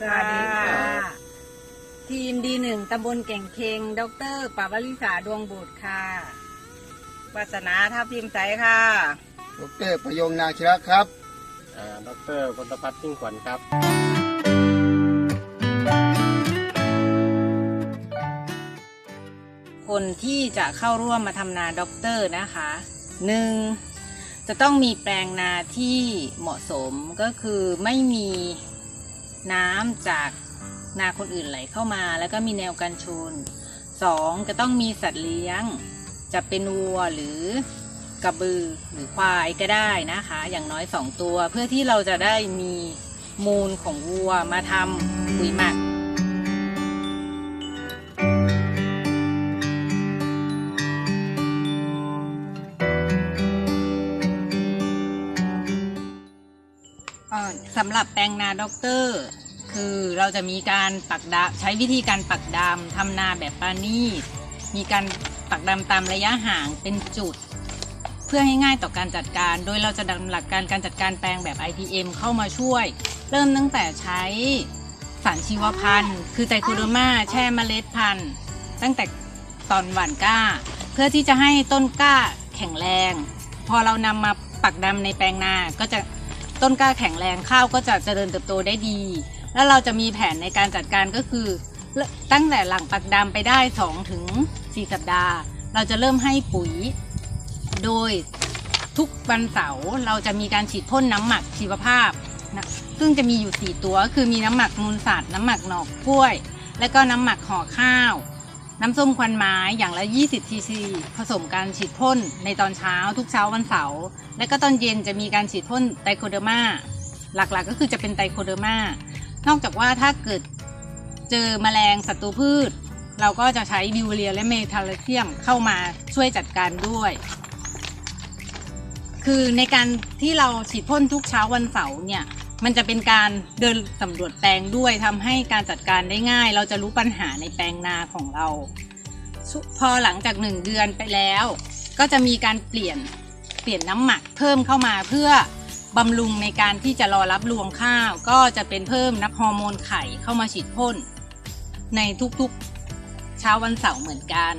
สวัสดีค่ะ ทีมดีหนึ่งตำบลแก่งเคงดรปาวลิษาดวงบุตรค่ะวาสนาท่าพิมพ์ใสค่ะ ดรประยงนาชิระครับดรพลพัฒน์พิ้งขวัญครับ คนที่จะเข้าร่วมมาทำนาด็อกเตอร์นะคะหนึ่งจะต้องมีแปลงนาที่เหมาะสมก็คือไม่มี น้ำจากนาคนอื่นไหลเข้ามา แล้วก็มีแนวกันชนสองจะต้องมีสัตว์เลี้ยง จะเป็นวัวหรือกระบือหรือควายก็ได้นะคะ อย่างน้อยสองตัว เพื่อที่เราจะได้มีมูลของวัวมาทำปุ๋ยหมัก สำหรับแปลงนาด็อกเตอร์ คือเราจะมีการปักดาใช้วิธีการปักดำทำนาแบบปานีมีการปักดำตามระยะห่างเป็นจุด เพื่อให้ง่ายต่อการจัดการ โดยเราจะนำหลักการการจัดการแปลงแบบ IPM เข้ามาช่วย เริ่มตั้งแต่ใช้สารชีวพันธุ์ คือไตโคเดมาแช่เมล็ดพันธุ์ ตั้งแต่ตอนหว่านก้า เพื่อที่จะให้ต้นกล้าแข็งแรง พอเรานำมาปักดำในแปลงนาก็จะ ต้นกล้าแข็งแรงข้าวก็จะเจริญเติบโตได้ดี แล้วเราจะมีแผนในการจัดการก็คือ ตั้งแต่หลังปักดำไปได้2ถึง4สัปดาห์ เราจะเริ่มให้ปุ๋ย โดยทุกวันเสาร์เราจะมีการฉีดพ่นน้ำหมักชีวภาพนะซึ่งจะมีอยู่ 4 ตัว คือมีน้ำหมักมูลสัตว์น้ำหมักหนอกกล้วย และก็น้ำหมักห่อข้าว น้ำส้มควันไม้อย่างละ 20 ซีซี ผสมการฉีดพ่นในตอนเช้าทุกเช้าวันเสาร์และก็ตอนเย็นจะมีการฉีดพ่นไตรโคเดอร์มาหลักๆก็คือจะเป็นไตรโคเดอร์มานอกจากว่าถ้าเกิดเจอแมลงศัตรูพืช เราก็จะใช้บิวเรียและเมทาลเซียมเข้ามาช่วยจัดการด้วย คือในการที่เราฉีดพ่นทุกเช้าวันเสาร์เนี่ย มันจะเป็นการเดินสำรวจแปลงด้วยทำให้การจัดการได้ง่าย เราจะรู้ปัญหาในแปลงนาของเรา พอหลังจากหนึ่งเดือนไปแล้ว ก็จะมีการเปลี่ยนเปลี่ยนน้ำหมักเพิ่มเข้ามาเพื่อบำรุงในการที่จะรอรับรวงข้าว ก็จะเป็นเพิ่มนักฮอร์โมนไข่เข้ามาฉีดพ่น ในทุกๆเช้าวันเสาร์เหมือนกัน